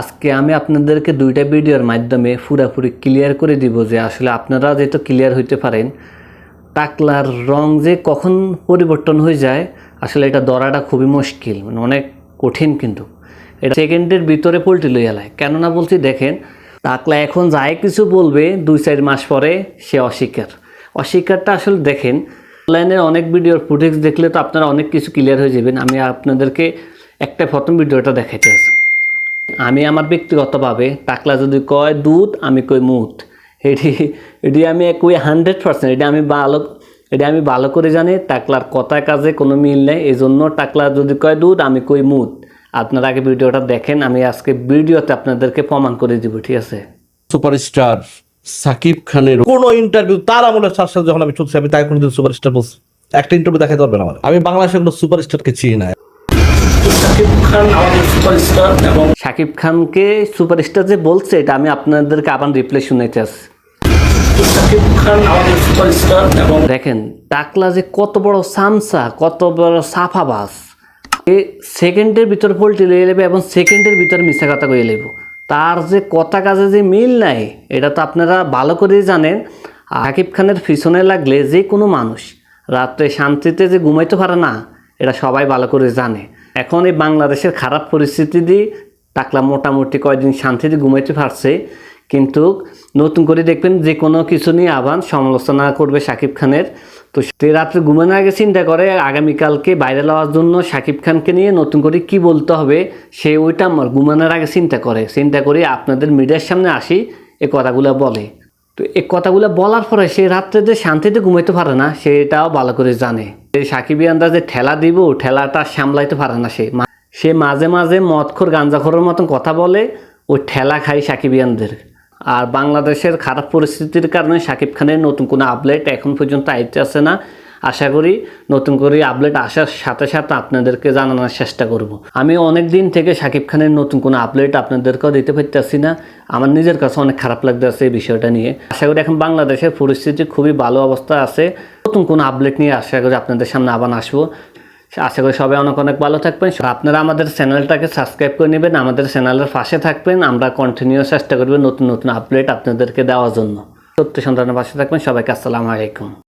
আজকে আমি আপনাদেরকে দুইটা ভিডিওর মাধ্যমে পুরাপুরি ক্লিয়ার করে দিব যে আসলে আপনারা যেহেতু ক্লিয়ার হইতে পারেন, টাকলার রং যে কখন পরিবর্তন হয়ে যায়, আসলে এটা ধরাটা খুবই মুশকিল মানে অনেক কঠিন কিন্তু। এটা সেকেন্ডের ভিতরে পোলট্রি লইয়া লায় কেননা বলছি, দেখেন, টাকলা এখন যাই কিছু বলবে, দুই চার মাস পরে সে অস্বীকার। অস্বীকারটা আসলে দেখেন অনলাইনে অনেক ভিডিওর ফুটেজ দেখলে তো আপনারা অনেক কিছু ক্লিয়ার হয়ে যাবেন। আমি আপনাদেরকে একটা প্রথম ভিডিওটা দেখাইতে আছি আমি আমার ব্যক্তিগতভাবে টাকলা যদি কয় দুধ আমি কই মুদ এটি এটি আমি কই হান্ড্রেড পার্সেন্ট এটি আমি ভালো এটি আমি ভালো করে জানি টাকলার কথা কাজে কোনো মিল নেই এই জন্য টাকলা যদি কয় দুধ আমি কই মুদ আপনারা আগে ভিডিওটা দেখেন আমি আজকে ভিডিওতে আপনাদেরকে প্রমাণ করে দিব ঠিক আছে? সুপারস্টার সাকিব খানের কোন ইন্টারভিউ তার আমলের সাথে সাথে যখন আমি চলছি আমি তাই কোনোদিন সুপারস্টার বলছি। একটা ইন্টারভিউ দেখাতে পারবেন আমার আমি বাংলাদেশের কোনো সুপারস্টারকে চিনি না। শাকিব খান আমাদের সুপারস্টার এবং শাকিব খানকে সুপারস্টার যে বলছে এটা আমি আপনাদেরকে আবার রিপ্লাই শুনাইতে আসি শাকিব খান আমাদের সুপারস্টার এবং দেখেন টাকলা যে কত বড় সামসা কত বড় সাফাবাস এ সেকেন্ডের ভিতর পোল্ট্রি লইয়ে নেবে এবং সেকেন্ডের ভিতর মিশা কথা কইয়ে নেব তার যে কথা কাজে যে মিল নাই এটা তো আপনারা ভালো করেই জানেন। আকিব খানের পিছনে লাগলে যে কোনো মানুষ রাত্রে শান্তিতে যে ঘুমাইতে পারে না এটা সবাই ভালো করে জানে। এখন এই বাংলাদেশের খারাপ পরিস্থিতি দিয়ে টাকলা মোটামুটি কয়দিন শান্তিতে ঘুমাইতে পারছে। কিন্তু নতুন করে দেখবেন যে কোনো কিছু নিয়ে আবার সমালোচনা করবে শাকিব খানের। তো সে রাত্রে ঘুমানোর আগে চিন্তা করে, আগামীকালকে বাইরে লওয়ার জন্য শাকিব খানকে নিয়ে নতুন করে কি বলতে হবে, সে ওইটা আমার ঘুমানোর আগে চিন্তা করে। চিন্তা করে আপনাদের মিডিয়ার সামনে আসি, এ কথাগুলো বলে। তো এই কথাগুলো বলার পরে সে রাত্রে যে শান্তিতে ঘুমাইতে পারে না, সেটাও ভালো করে জানে। সাকিবি যে ঠেলা দিব, ঠেলাটা সামলাইতে পারে না সে। সে মাঝে মাঝে মদখোর গাঞ্জাখোরের মতন কথা বলে, ও ঠেলা খাই সাকিবিয়ানদের আর বাংলাদেশের খারাপ পরিস্থিতির কারণে সাকিব খানের নতুন কোনো আপডেট এখন পর্যন্ত আইতে আসে না। আশা করি নতুন করে আপডেট আসার সাথে সাথে আপনাদেরকে জানানোর চেষ্টা করব। আমি অনেক দিন থেকে শাকিব খানের নতুন কোনো আপডেট আপনাদেরকেও দিতে পারতেছি না। আমার নিজের কাছে অনেক খারাপ লাগতেছে এই বিষয়টা নিয়ে। আশা করি এখন বাংলাদেশের পরিস্থিতি খুবই ভালো অবস্থা আছে। নতুন কোনো আপডেট নিয়ে আশা করি আপনাদের সামনে আবার আসব। আশা করি সবাই অনেক অনেক ভালো থাকবেন। আপনারা আমাদের চ্যানেলটাকে সাবস্ক্রাইব করে নেবেন, আমাদের চ্যানেলের পাশে থাকবেন। আমরা কন্টিনিউ চেষ্টা করবেন নতুন নতুন আপডেট আপনাদেরকে দেওয়ার জন্য। সত্য সন্তানের পাশে থাকবেন। সবাইকে আসসালামু আলাইকুম।